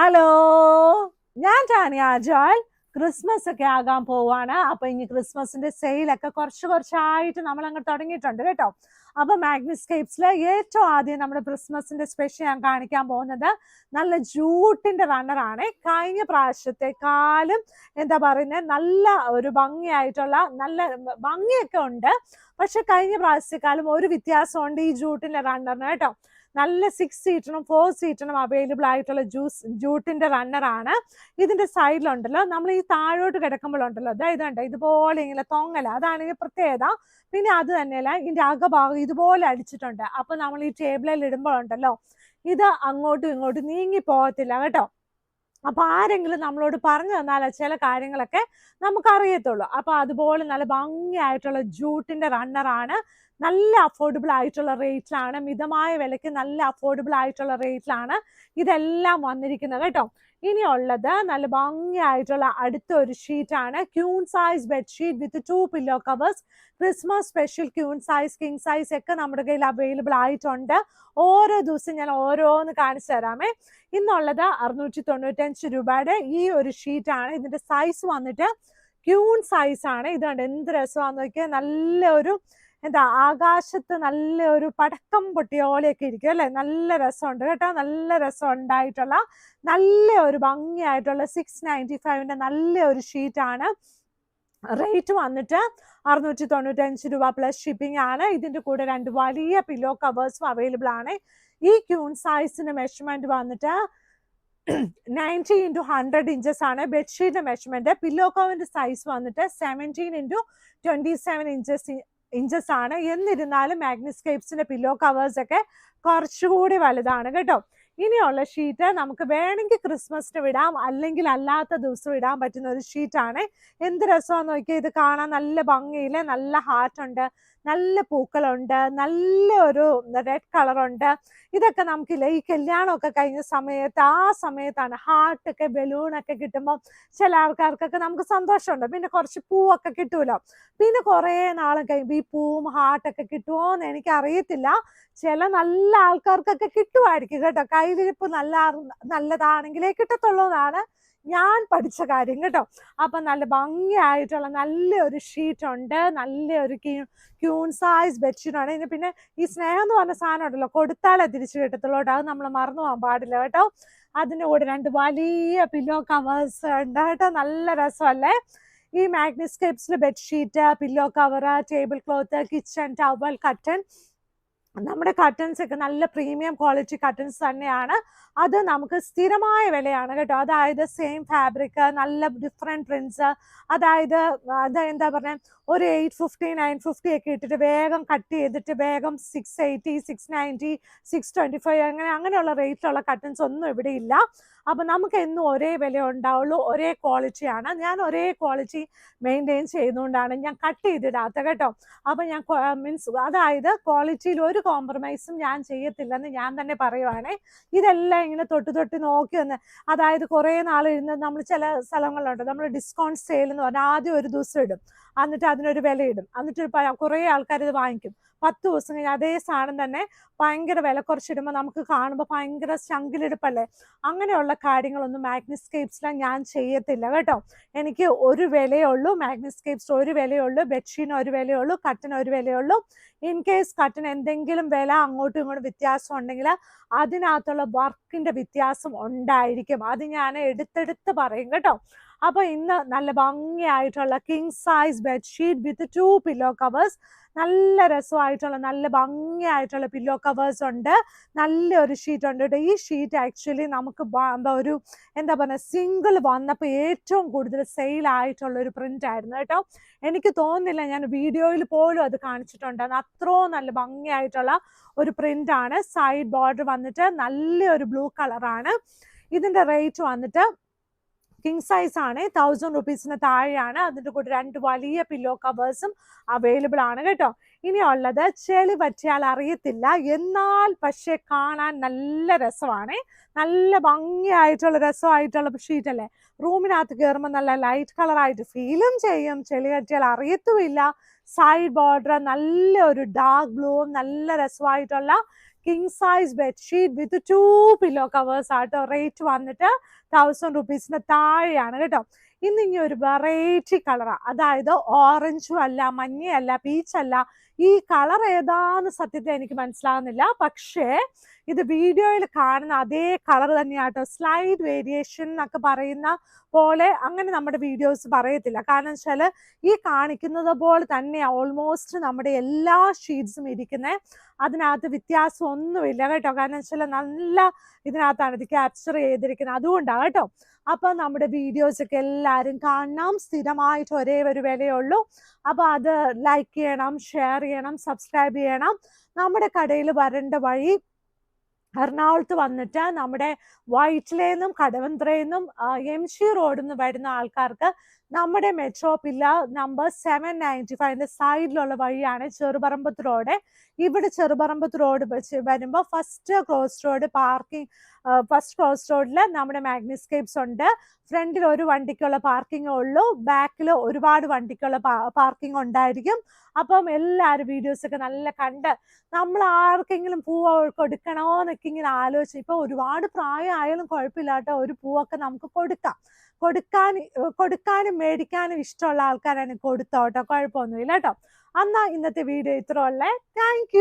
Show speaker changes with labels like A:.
A: Hello ഞാൻ Tanya ജോൽ Christmas ഒക്കെ ആകാൻ പോവാണ്. അപ്പൊ ഇനി ക്രിസ്മസിന്റെ സെയിലൊക്കെ കുറച്ച് കുറച്ചായിട്ട് നമ്മൾ അങ്ങ് തുടങ്ങിയിട്ടുണ്ട് കേട്ടോ. അപ്പൊ മാഗ്നിസ്കേപ്സിൽ ഏറ്റവും ആദ്യം നമ്മുടെ ക്രിസ്മസിന്റെ സ്പെഷ്യൽ ഞാൻ കാണിക്കാൻ പോകുന്നത് നല്ല ജൂട്ടിന്റെ റണ്ണറാണ് കഴിഞ്ഞ പ്രാവശ്യത്തെക്കാളും എന്താ പറയുന്നത് നല്ല ഒരു ഭംഗിയായിട്ടുള്ള നല്ല ഭംഗിയൊക്കെ ഉണ്ട്. പക്ഷെ കഴിഞ്ഞ പ്രാവശ്യത്തെക്കാളും ഒരു വ്യത്യാസമുണ്ട് ഈ ജൂട്ടിന്റെ റണ്ണറിന് കേട്ടോ. നല്ല സിക്സ് സീറ്റിനും ഫോർ സീറ്റിനും അവൈലബിൾ ആയിട്ടുള്ള ജ്യൂസ് ജൂട്ടിന്റെ റണ്ണറാണ് ഇതിന്റെ സൈഡിലുണ്ടല്ലോ നമ്മൾ ഈ താഴോട്ട് കിടക്കുമ്പോഴുണ്ടല്ലോ ഉണ്ട് ഇതുപോലെ ഇങ്ങനെ തൊങ്ങല അതാണ് ഇതിന്റെ പ്രത്യേകത. പിന്നെ അത് തന്നെയല്ല ഇതിന്റെ അകഭാഗം ഇതുപോലെ അടിച്ചിട്ടുണ്ട്. അപ്പൊ നമ്മൾ ഈ ടേബിളിൽ ഇടുമ്പോഴുണ്ടല്ലോ ഇത് അങ്ങോട്ടും ഇങ്ങോട്ടും നീങ്ങി പോകത്തില്ല കേട്ടോ. അപ്പൊ ആരെങ്കിലും നമ്മളോട് പറഞ്ഞു തന്നാൽ ചില കാര്യങ്ങളൊക്കെ നമുക്ക് അറിയത്തുള്ളൂ അപ്പൊ അതുപോലെ നല്ല ഭംഗിയായിട്ടുള്ള ജൂട്ടിന്റെ റണ്ണറാണ് നല്ല അഫോർഡബിൾ ആയിട്ടുള്ള റേറ്റിലാണ് മിതമായ വിലയ്ക്ക് നല്ല അഫോർഡബിൾ ആയിട്ടുള്ള റേറ്റിലാണ് ഇതെല്ലാം വന്നിരിക്കുന്നത് കേട്ടോ. ഇനിയുള്ളത് നല്ല ഭംഗിയായിട്ടുള്ള അടുത്ത ഒരു ഷീറ്റാണ് queen size bedsheet with two pillow covers Christmas special queen size king size ഒക്കെ നമ്മുടെ കയ്യിൽ അവൈലബിൾ ആയിട്ടുണ്ട്. ഓരോ ദിവസം ഞാൻ ഓരോന്ന് കാണിച്ചു തരാമേ. ഇന്നുള്ളത് അറുന്നൂറ്റി തൊണ്ണൂറ്റഞ്ച് രൂപയുടെ ഈ ഒരു ഷീറ്റാണ് ഇതിന്റെ സൈസ് വന്നിട്ട് ക്യൂൺ സൈസ് ആണ്. ഇത് കണ്ട് എന്ത് രസമാണെന്ന് നോക്കിയാൽ നല്ല ഒരു എന്താ ആകാശത്ത് നല്ല ഒരു പടക്കം പൊട്ടിയ പോലെയൊക്കെ ഇരിക്കും അല്ലെ? നല്ല രസമുണ്ട് കേട്ടോ. നല്ല രസം ഉണ്ടായിട്ടുള്ള നല്ല ഒരു ഭംഗിയായിട്ടുള്ള സിക്സ് നയന്റി ഫൈവിന്റെ നല്ല ഒരു ഷീറ്റാണ് റേറ്റ് വന്നിട്ട് അറുന്നൂറ്റി തൊണ്ണൂറ്റഞ്ച് രൂപ പ്ലസ് ഷിപ്പിംഗ് ആണ്. ഇതിന്റെ കൂടെ രണ്ട് വലിയ പില്ലോ കവേഴ്സും അവൈലബിൾ ആണ്. ഈ ക്യൂൺ സൈസിന്റെ മെഷർമെന്റ് വന്നിട്ട് നയന്റി ഇന്റു ഹൺഡ്രഡ് ഇഞ്ചസ് ആണ് ബെഡ്ഷീറ്റിന്റെ മെഷർമെന്റ് പില്ലോ കവറിന്റെ സൈസ് വന്നിട്ട് seventeen into twenty seven inches inches ആണ്. എന്നിരുന്നാലും മാഗ്നിസ്കേപ്സിന്റെ പില്ലോ കവേഴ്സ് ഒക്കെ കുറച്ചുകൂടി വലുതാണ് കേട്ടോ. ഇനിയുള്ള ഷീറ്റ് നമുക്ക് വേണമെങ്കിൽ ക്രിസ്മസിന് വിടാം അല്ലെങ്കിൽ അല്ലാത്ത ദിവസം ഇടാൻ പറ്റുന്ന ഒരു ഷീറ്റാണ് എന്ത് രസമാണെന്ന് നോക്കിയാൽ ഇത് കാണാൻ നല്ല ഭംഗിയിൽ നല്ല ഹാർട്ട് ഉണ്ട്. നല്ല പൂക്കളുണ്ട് നല്ല ഒരു റെഡ് കളറുണ്ട് ഇതൊക്കെ നമുക്കില്ല ഈ കല്യാണമൊക്കെ കഴിഞ്ഞ സമയത്ത് ആ സമയത്താണ് ഹാർട്ടൊക്കെ ബലൂണൊക്കെ കിട്ടുമ്പോൾ ചില ആൾക്കാർക്കൊക്കെ നമുക്ക് സന്തോഷമുണ്ട്. പിന്നെ കുറച്ച് പൂവൊക്കെ കിട്ടുമല്ലോ പിന്നെ കുറേ നാളും കഴിയുമ്പോൾ ഈ പൂവും ഹാർട്ടൊക്കെ കിട്ടുമോ എന്ന് എനിക്കറിയത്തില്ല. ചില നല്ല ആൾക്കാർക്കൊക്കെ കിട്ടുമായിരിക്കും കേട്ടോ. കയ്യിലിരിപ്പ് നല്ല നല്ലതാണെങ്കിലേ കിട്ടത്തുള്ളൂ എന്നാണ് ഞാൻ പഠിച്ച കാര്യം കേട്ടോ. അപ്പൊ നല്ല ഭംഗിയായിട്ടുള്ള നല്ലൊരു ഷീറ്റ് ഉണ്ട്. നല്ലൊരു ക്യൂൺ സൈസ് ബെഡ്ഷീറ്റ് ആണ്. ഇനി പിന്നെ ഈ സ്നേഹം എന്ന് പറഞ്ഞ സാധനം ഉണ്ടല്ലോ കൊടുത്താലേ തിരിച്ചു കിട്ടത്തുള്ളൂ കേട്ടോ അത് നമ്മൾ മറന്നു പോകാൻ പാടില്ല കേട്ടോ. അതിന്റെ കൂടെ രണ്ട് വലിയ പില്ലോ കവേഴ്സ് ഉണ്ട് കേട്ടോ. നല്ല രസമല്ലേ? ഈ മാഗ്നിസ്കേപ്സിൽ bedsheet pillow cover table cloth kitchen towel curtain നമ്മുടെ കട്ടൻസ് ഒക്കെ നല്ല പ്രീമിയം ക്വാളിറ്റി കട്ടൻസ് തന്നെയാണ്. അത് നമുക്ക് സ്ഥിരമായ വിലയാണ് കേട്ടോ. അതായത് സെയിം ഫാബ്രിക് നല്ല ഡിഫറെന്റ് പ്രിൻസ് അതായത് അത് എന്താ പറയുക ഒരു എയ്റ്റ് ഫിഫ്റ്റി നയൻ ഫിഫ്റ്റി ഒക്കെ ഇട്ടിട്ട് വേഗം കട്ട് ചെയ്തിട്ട് വേഗം six eighty six ninety six twenty five അങ്ങനെ അങ്ങനെയുള്ള റേറ്റിലുള്ള കട്ടൻസ് ഒന്നും ഇവിടെ ഇല്ല. അപ്പം നമുക്ക് എന്നും ഒരേ വില ഉണ്ടാവുള്ളൂ. ഒരേ ക്വാളിറ്റിയാണ് ഞാൻ ഒരേ ക്വാളിറ്റി മെയിന്റെയിൻ ചെയ്യുന്നതുകൊണ്ടാണ് ഞാൻ കട്ട് ചെയ്തിടാത്ത കേട്ടോ. അപ്പം ഞാൻ മീൻസ് അതായത് ക്വാളിറ്റിയിൽ ഒരു കോംപ്രമൈസും ഞാൻ ചെയ്യത്തില്ലെന്ന് ഞാൻ തന്നെ പറയുവാണേ. ഇതെല്ലാം ഇങ്ങനെ തൊട്ട് തൊട്ട് നോക്കി വന്ന് അതായത് കുറേ നാൾ ഇരുന്ന് നമ്മൾ ചില സ്ഥലങ്ങളിലുണ്ട്. നമ്മൾ ഡിസ്കൗണ്ട് സെയിൽ എന്ന് പറഞ്ഞാൽ ആദ്യം ഒരു ദിവസം ഇടും. എന്നിട്ട് അതിനൊരു വില ഇടും എന്നിട്ട് കുറേ ആൾക്കാർ ഇത് വാങ്ങിക്കും. പത്ത് ദിവസം കഴിഞ്ഞ് അതേ സാധനം തന്നെ ഭയങ്കര വില കുറച്ചിടുമ്പോൾ നമുക്ക് കാണുമ്പോൾ ഭയങ്കര ശങ്കിലെടുപ്പല്ലേ അങ്ങനെയുള്ള കാര്യങ്ങളൊന്നും മാഗ്നിസ്കേപ്സിലാണ് ഞാൻ ചെയ്യത്തില്ല കേട്ടോ. എനിക്ക് ഒരു വിലയുള്ളൂ മാഗ്നിസ്കേപ്സ് ഒരു വിലയുള്ളൂ ബെഡ്ഷീറ്റിന് ഒരു വിലയുള്ളൂ കട്ടിന് ഒരു വിലയുള്ളൂ ഇൻ കേസ് കട്ടിന് എന്തെങ്കിലും വില അങ്ങോട്ടും ഇങ്ങോട്ടും വ്യത്യാസം ഉണ്ടെങ്കിൽ അതിനകത്തുള്ള വർക്കിന്റെ വ്യത്യാസം ഉണ്ടായിരിക്കും. അത് ഞാൻ എടുത്തെടുത്ത് പറയും കേട്ടോ. അപ്പൊ ഇന്ന് നല്ല ഭംഗിയായിട്ടുള്ള king size bedsheet with two pillow covers നല്ല രസമായിട്ടുള്ള നല്ല ഭംഗിയായിട്ടുള്ള പില്ലോ കവേഴ്സ് ഉണ്ട്. നല്ലൊരു ഷീറ്റ് ഉണ്ട് കേട്ടോ ഈ ഷീറ്റ് ആക്ച്വലി നമുക്ക് ഒരു എന്താ പറയുക സിംഗിൾ വന്നപ്പോൾ ഏറ്റവും കൂടുതൽ സെയിൽ ആയിട്ടുള്ള ഒരു പ്രിന്റ് ആയിരുന്നു കേട്ടോ. എനിക്ക് തോന്നുന്നില്ല ഞാൻ വീഡിയോയിൽ പോലും അത് കാണിച്ചിട്ടുണ്ട്. അത്രയും നല്ല ഭംഗിയായിട്ടുള്ള ഒരു പ്രിന്റ് ആണ്. സൈഡ് ബോർഡർ വന്നിട്ട് നല്ലൊരു ബ്ലൂ കളറാണ് ഇതിന്റെ റേറ്റ് വന്നിട്ട് കിങ് സൈസ് ആണ്. തൗസൻഡ് റുപ്പീസിന് താഴെയാണ്. അതിന്റെ കൂടെ രണ്ട് വലിയ പില്ലോ കവേഴ്സും അവൈലബിൾ ആണ് കേട്ടോ. ഇനിയുള്ളത് ചെളി പറ്റിയാൽ അറിയത്തില്ല. എന്നാൽ പക്ഷേ കാണാൻ നല്ല രസമാണ്. നല്ല ഭംഗിയായിട്ടുള്ള രസമായിട്ടുള്ള ഷീറ്റ് അല്ലേ? റൂമിനകത്ത് കയറുമ്പോൾ നല്ല ലൈറ്റ് കളറായിട്ട് ഫീലും ചെയ്യും. ചെളി പറ്റിയാൽ അറിയത്തുമില്ല. സൈഡ് ബോർഡർ നല്ല ഒരു ഡാർക്ക് ബ്ലൂവും നല്ല രസമായിട്ടുള്ള king size bedsheet with two pillow covers ആട്ടോ. റേറ്റ് വന്നിട്ട് തൗസൻഡ് റുപ്പീസിന് താഴെയാണ് കേട്ടോ. ഇന്ന് ഇനി ഒരു വെറൈറ്റി കളറാണ് അതായത് ഓറഞ്ചും അല്ല മഞ്ഞയല്ല പീച്ചല്ല ഈ കളർ ഏതാന്ന് സത്യത്തിൽ എനിക്ക് മനസ്സിലാകുന്നില്ല പക്ഷേ ഇത് വീഡിയോയിൽ കാണുന്ന അതേ കളർ തന്നെയാട്ടോ. സ്ലൈഡ് വേരിയേഷൻ എന്നൊക്കെ പറയുന്ന പോലെ അങ്ങനെ നമ്മുടെ വീഡിയോസ് പറയത്തില്ല. കാരണം വെച്ചാൽ ഈ കാണിക്കുന്നത് പോലെ തന്നെയാണ് ഓൾമോസ്റ്റ് നമ്മുടെ എല്ലാ ഷീറ്റ്സും ഇരിക്കുന്നത് അതിനകത്ത് വ്യത്യാസം ഒന്നുമില്ല കേട്ടോ. കാരണം വെച്ചാൽ നല്ല ഇതിനകത്താണ് ഇത് ക്യാപ്ചർ ചെയ്തിരിക്കുന്നത് അതുകൊണ്ടാണ് കേട്ടോ. അപ്പൊ നമ്മുടെ വീഡിയോസ് ഒക്കെ എല്ലാവരും കാണണം. സ്ഥിരമായിട്ട് ഒരേ ഒരു വിലയുള്ളൂ. അപ്പൊ അത് ലൈക്ക് ചെയ്യണം ഷെയർ ചെയ്യണം സബ്സ്ക്രൈബ് ചെയ്യണം. നമ്മുടെ കടയിൽ വരേണ്ട വഴി എറണാകുളത്ത് വന്നിട്ട് നമ്മുടെ വൈറ്റിലേന്നും കടവന്ത്രയിൽ നിന്നും എം സി റോഡിൽ നിന്ന് വരുന്ന ആൾക്കാർക്ക് നമ്മുടെ metro pillar number seven ninety ഫൈവിന്റെ സൈഡിലുള്ള വഴിയാണ് ചെറുപറമ്പത്ത് റോഡ് ഇവിടെ ചെറുപറമ്പത്ത് റോഡ് വെച്ച് വരുമ്പോൾ first cross road parking first cross റോഡിൽ നമ്മുടെ മാഗ്നിസ്കേപ്സ് ഉണ്ട്. ഫ്രണ്ടിൽ ഒരു വണ്ടിക്കുള്ള പാർക്കിംഗ് ഉള്ളൂ. ബാക്കിൽ ഒരുപാട് വണ്ടിക്കുള്ള പാർക്കിംഗ് ഉണ്ടായിരിക്കും. അപ്പം എല്ലാവരും വീഡിയോസൊക്കെ നല്ല കണ്ട് നമ്മൾ ആർക്കെങ്കിലും പൂവ് കൊടുക്കണോ എന്നൊക്കെ ഇങ്ങനെ ആലോചിച്ച് ഇപ്പോൾ ഒരുപാട് പ്രായമായാലും കുഴപ്പമില്ലാത്ത ഒരു പൂവൊക്കെ നമുക്ക് കൊടുക്കാം. കൊടുക്കാൻ കൊടുക്കാനും മേടിക്കാനും ഇഷ്ടമുള്ള ആൾക്കാരാണ് കൊടുത്തോട്ടോ കുഴപ്പമൊന്നുമില്ല കേട്ടോ എന്നാ ഇന്നത്തെ വീഡിയോ ഇത്ര ഉള്ളേ. താങ്ക്